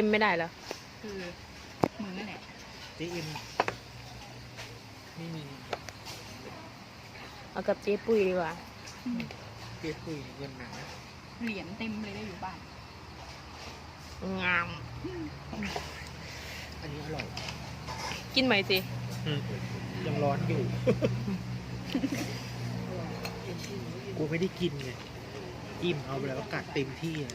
อ็มไม่ได้เหรอ คือมึงนั่นแหละเจเอ็มไม่มีเอากับเจ๊ปุ้ยดีกว่าเจ๊คุยเงินหนาเหรียญเต็มเลยได้อยู่บ้าน งาม อันนี้อร่อยกินไหมสิ อืมยังร้อนอยู่ กูไม่ได้กินไงอิ่มเอาไปแล้วก็กัดเต็มที่อะ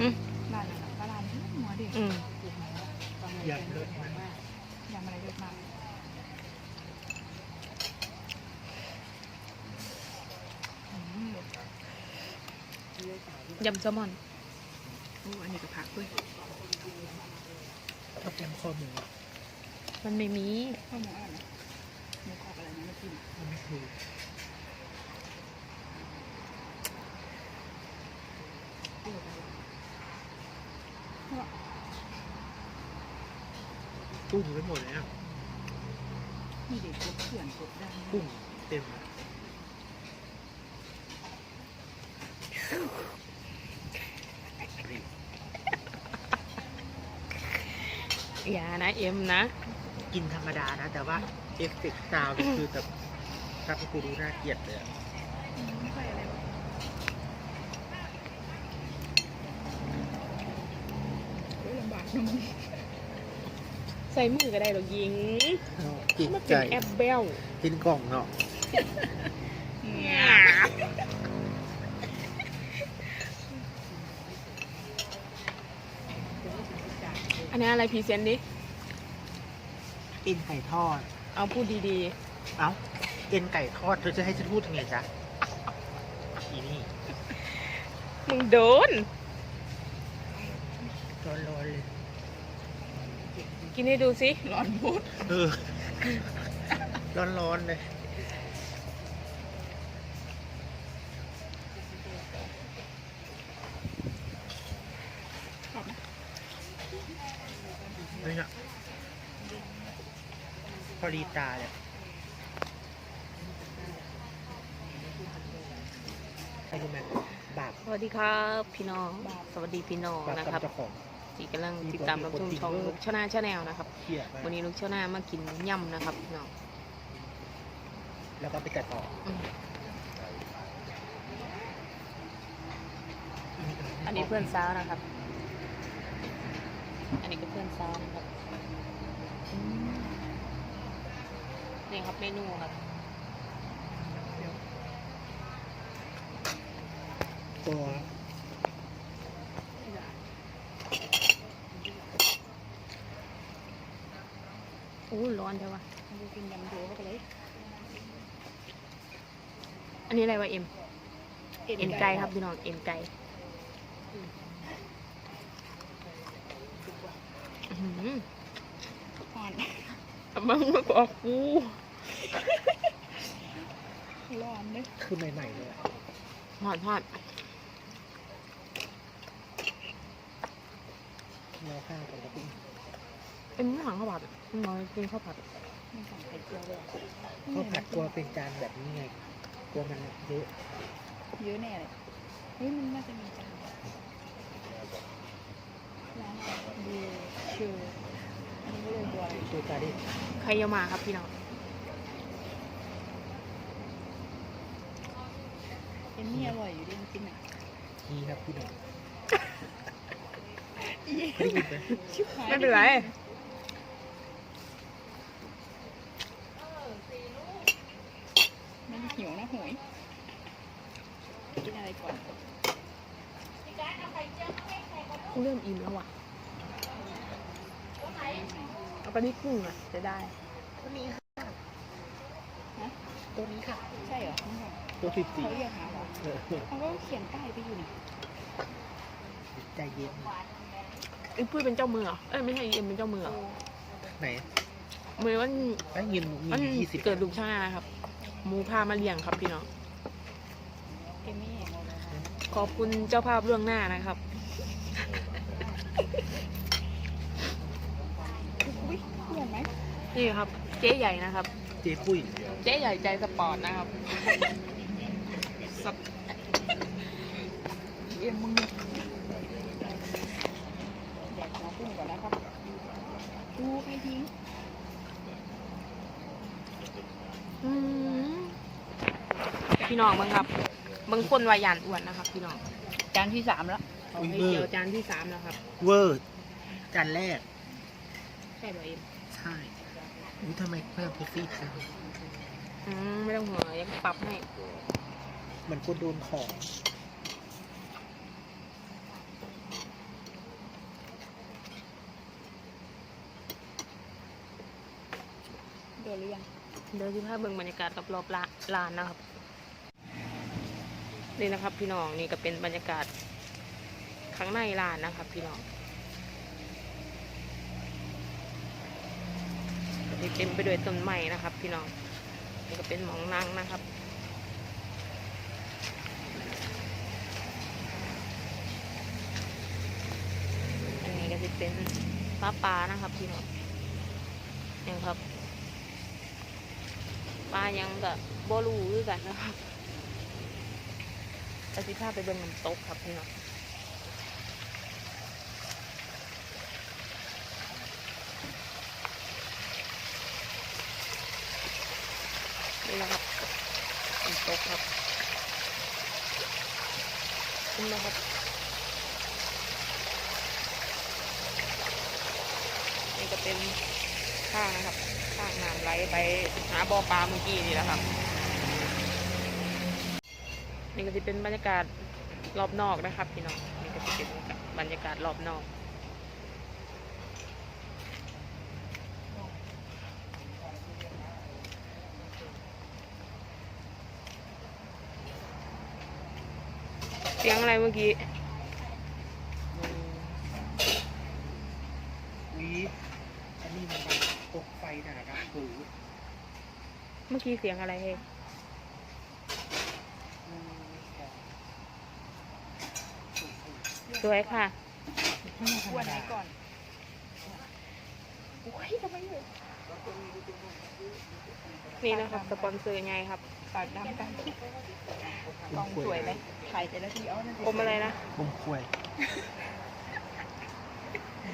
านอืมร้านนั้นปลาร้านนี้หัวเด็กอืมยำเลิศมากยำอะไรเยอะมากอืมยำแซลมอน โอ้อันนี้ก็พักด้วยชอบแกงข้อหมูมันไม่มีข้าวหมูอะไรนะหมูกรอบอะไรนะมากินมันไม่ถูก กุ้งไปหมดเลยนะนี่เด็กกดเขื่อนกดได้กุ้งเต็มเลยอย่านะ เอ็มนะ กินธรรมดานะ แต่ว่าเอฟเฟกต์ซาวด์นี่คือแบบทำให้กูดูน่าเกลียดเลยอะอืมไม่ค่อยอะไรวะโอ้ยลำบากนะมึง ใส่มือก็ได้หรอกยิงจิตมันใจเป็นแอปเบลกินกล่องเนาะอันนี้อะไรพรีเซนต์ดิ เอ็นไก่ทอด เอาพูดดีเอ้าเอ็นไก่ทอดเธอจะให้ฉันพูดยังไงจ๊ะอีนี่ๆ มึงโดน ร้อนๆเลย กินให้ดูสิร้อนโพดเออร้อนๆเลยชอบนะนี่อะพอดีตาเลยใครรู้ไหมบาปสวัสดีครับพี่น้อง สวัสดีพี่น้องบาปนะกับครับเจ้าของ ที่กำลังติดตามรับชมช่องลูกชาแนลชาแนลนะครับเขี่ยมาวันนี้ลูกชาแนลมากินยำนะครับพี่น้องแล้วก็ไปตัดออกอืมอันนี้เพื่อนสาวนะครับ อันนี้ก็เพื่อนสาวนะครับอืมนี่ครับเมนูครับตัว อ้ร้อนใช่ปะมันจะกินยำโดเข้าไปเลย อันนี้อะไรวะเอ็ม เอ็นไก่ครับพี่น้อง เอ็นไก่อื้อหืออ่อนเอามึงมาบอกกูร้อนเลยคือใหม่ๆเลยอะหอดหอดเนื้อข้าวกับกะปิ เอ็มไม่หลังข้าวผัดมันน้อยกินข้าวผัดไม่สั่งไข่เจียวเลยข้าวผัดกลัวเป็นจานแบบนี้ไงกลัวมันเยอะเยอะแน่เลยเฮ้ยมันน่าจะมีจานร้านอะไรดูชื่ออันนี้ก็เลยตัวอะไรดูตาดิใครจะมาครับพี่น้องเป็นนี่อร่อยอยู่ดีจริงๆอะทีครับพี่หนุ่มไม่ได้ยินไหมชิบหายไม่เป็นไร มันหิวนะหวย กินอะไรก่อนกูเริ่มอิ่มแล้วว่ะเอาไปที่กุ้งอะจะได้ตัวนี้ค่ะฮะตัวนี้ค่ะ ใช่เหรอไม่ใช่ตัวสิบสี่เขาเรียกหาเหรอเออเขาก็เขียนป้ายไปอยู่นี่ใจเย็นไอ้ปุ้ยเป็นเจ้ามือเหรอเอ้ยไม่ใช่เอ็มเป็นเจ้ามือเหรอไหนมือวันไอ้เงินมันมียี่สิบเกิดลูกชายนะครับหมูพามาเลี้ยงครับพี่น้องเอมี่ ขอบคุณเจ้าภาพเรื่องหน้านะครับนี่ครับ เจ๊ใหญ่นะครับ เจ๊ปุ้ย เจ๊ใหญ่ใจสปอร์ตนะครับสับเอ็มมึงแดกหัวกุ้งก่อนนะครับดูใครทิ้งพี่น้องมึงครับ บางคนวายานอ้วนนะครับพี่น้องจานที่สามแล้วเอาให้เดียวจานที่สามแล้วครับ เวอร์จานแรก ใช่ป่ะเอ็มใช่อุ้ยทำไมเพิ่มพุซี่จังอืมไม่ต้องห่วงยังปรับให้เหมือนคนโดนของโดนหรือยังเดี๋ยวที่พาเบิ่งบรรยากาศรอบๆร้านร้านนะครับ นี่นะครับ พี่น้องนี่ก็เป็นบรรยากาศข้างในร้านนะครับ พี่น้องเต็มไปด้วยต้นไม้นะครับ พี่น้องนี่ก็เป็นหมองนั่งนะครับอันนี้ก็จะเป็นปลาปลานะครับพี่น้องนี่ครับปลายังกับบรูคือกันนะครับ แต่สิพาไปเบิ่งน้ำตกครับพี่น้องนี่นะครับน้ำตกครับขึ้นนะครับนี่ก็เป็นข้างนะครับ ข้างน้ำไหลไปหาบ่อปลาเมื่อกี้นี่แหละครับ นี่ก็จะเป็นบรรยากาศรอบนอกนะครับพี่น้องนี่ก็จะเป็นบรรยากาศรอบนอกเสียงอะไรเมื่อกี้อุ้ยอันนี้มันดังตกไฟหนาดังหูเมื่อกี้เสียงอะไรเฮ้ สวยค่ะอ้วนไหนก่อนโอ้ยทำไมเลยนี่นะครับสปอนเซอร์ไงครับปากดำกันกล้องสวยไหมถ่ายแต่ละทีเอานั่นอมอะไรนะผมควย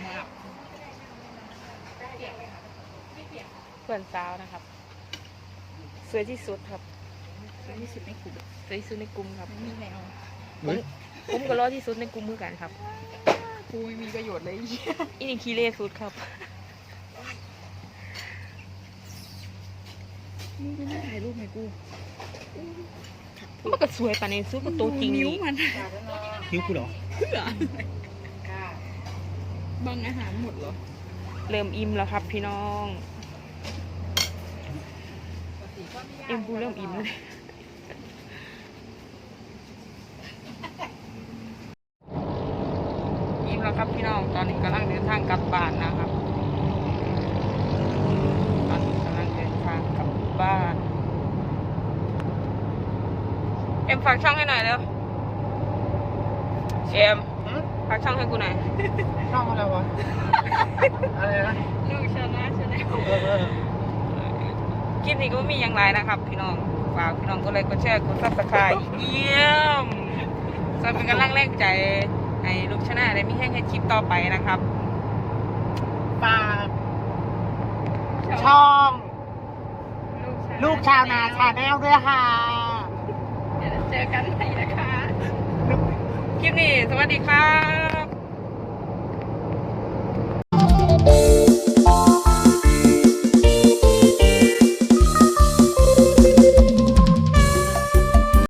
มากเพื่อนสาวนะครับ สวยที่สุดครับแล้วที่สุดในกลุ่มสวยที่สุดในกลุ่มครับไม่มีแนวเฮ้ย ผมก็รอที่สุดในกลุ่มมือกันครับ กูไม่มีประโยชน์เลยอีนี่คีเล่สุดครับนี่ไม่ได้ถ่ายรูปให้กูมันก็สวยปานในสุดก็ตัวจริงนิ้วนี่มันคิ้วกูเหรอเพื่อบังอาหารหมดเหรอ เริ่มอิ่มแล้วครับพี่น้อง เอ็มพูเริ่มอิ่มเลยอิ่มแล้วครับพี่น้อง ตอนนี้กำลังเดินทางกลับบ้านนะครับตอนนี้กำลังเดินทางกลับบ้าน เอ็มฝากช่องให้หน่อยเร็วเอ็มฝากช่องให้กูหน่อย ช่องอะไรวะ อะไรนะลูกชนะชนะเออเออคลิปนี้ก็ไม่มีอย่างไรนะครับ พี่น้อง ฝากพี่น้องก็เลยกดแชร์กดซับสไครต์เยี่ยมจะเป็นกำลังแรงใจ ให้ลูกชนะได้มีให้แค่คลิปต่อไปนะครับฝากช่อง ลูกชาวนาชาแนลด้วยค่ะ เดี๋ยวเจอกันใหม่นะคะ คลิปนี้สวัสดีครับ